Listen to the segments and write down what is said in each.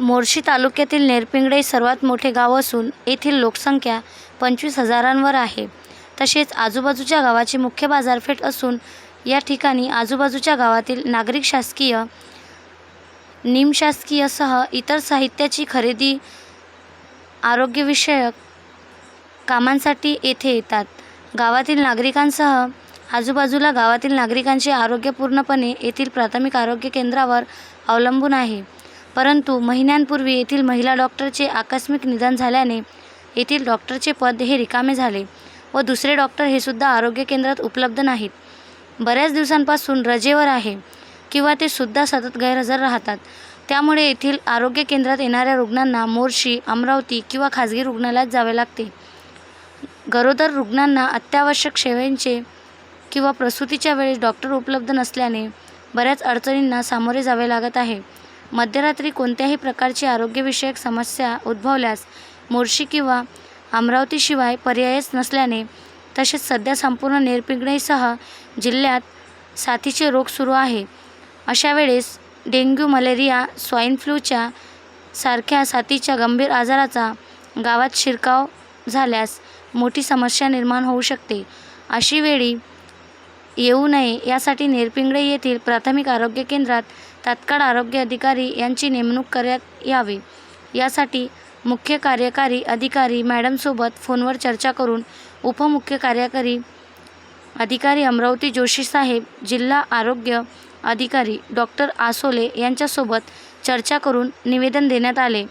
मोर्शी तालुक्यातील नेरपिंगळे सर्वात मोठे गाव असून येथील लोकसंख्या पंचवीस हजारांवर आहे. तसेच आजूबाजूच्या गावाची मुख्य बाजारपेठ असून या ठिकाणी आजूबाजूच्या गावातील नागरिक शासकीय निमशासकीयसह इतर साहित्याची खरेदी आरोग्यविषयक कामांसाठी येथे येतात. गावातील नागरिकांसह आजूबाजूला गावातील नागरिकांचे आरोग्य पूर्णपणे येथील प्राथमिक आरोग्य केंद्रावर अवलंबून आहे. परंतु महिन्यांपूर्वी येथील महिला डॉक्टरचे आकस्मिक निधन झाल्याने येथील डॉक्टरचे पद हे रिकामे झाले व दुसरे डॉक्टर हे सुद्धा आरोग्य केंद्रात उपलब्ध नाहीत. बऱ्याच दिवसांपासून रजेवर आहे किंवा ते सुद्धा सतत गैरहजर राहतात. त्यामुळे येथील आरोग्य केंद्रात येणाऱ्या रुग्णांना मोर्शी अमरावती किंवा खाजगी रुग्णालयात जावे लागते. गरोदर रुग्णांना अत्यावश्यक सेवेंचे किंवा प्रसूतीच्या वेळेस डॉक्टर उपलब्ध नसल्याने बऱ्याच अडचणींना सामोरे जावे लागत आहे. मध्यरात्री कोणत्याही प्रकारची आरोग्यविषयक समस्या उद्भवल्यास मोर्शी किंवा अमरावतीशिवाय पर्यायच नसल्याने तसेच सध्या संपूर्ण निरपिंगणीसह जिल्ह्यात साथीचे रोग सुरू आहे. अशा वेळेस डेंग्यू मलेरिया स्वाईन फ्लूच्या सारख्या साथीच्या गंभीर आजाराचा गावात शिरकाव झाल्यास मोठी समस्या निर्माण होऊ शकते. अशी वेळी येऊ नये यासाठी नेरपिंगळे येथील प्राथमिक आरोग्य केंद्रात तात्काळ आरोग्य अधिकारी यांची नेमणूक करण्यात यावी. यासाठी मुख्य कार्यकारी अधिकारी मॅडमसोबत फोनवर चर्चा करून उपमुख्य कार्यकारी अधिकारी अमरावती जोशी साहेब जिल्हा आरोग्य अधिकारी डॉक्टर आसोले यांच्यासोबत चर्चा करून निवेदन देण्यात आले.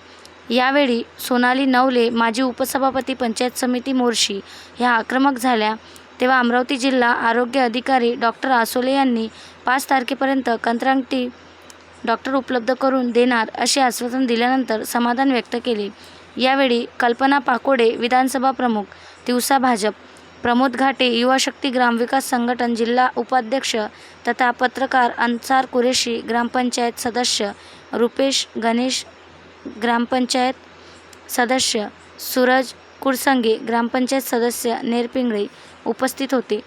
यावेळी सोनाली नवले माजी उपसभापती पंचायत समिती मोर्शी ह्या आक्रमक झाल्या. तेव्हा अमरावती जिल्हा आरोग्य अधिकारी डॉक्टर आसोले यांनी पाच तारखेपर्यंत कंत्राटी डॉक्टर उपलब्ध करून देणार असे आश्वासन दिल्यानंतर समाधान व्यक्त केले. यावेळी कल्पना पाकोडे विधानसभा प्रमुख दिवसा भाजप प्रमोद घाटे युवा शक्ती ग्रामविकास संघटन जिल्हा उपाध्यक्ष तथा पत्रकार अन्सार कुरेशी ग्रामपंचायत सदस्य रुपेश गणेश ग्रामपंचायत सदस्य सूरज कुरसंगे ग्रामपंचायत सदस्य नेरपिंगळे उपस्थित होते.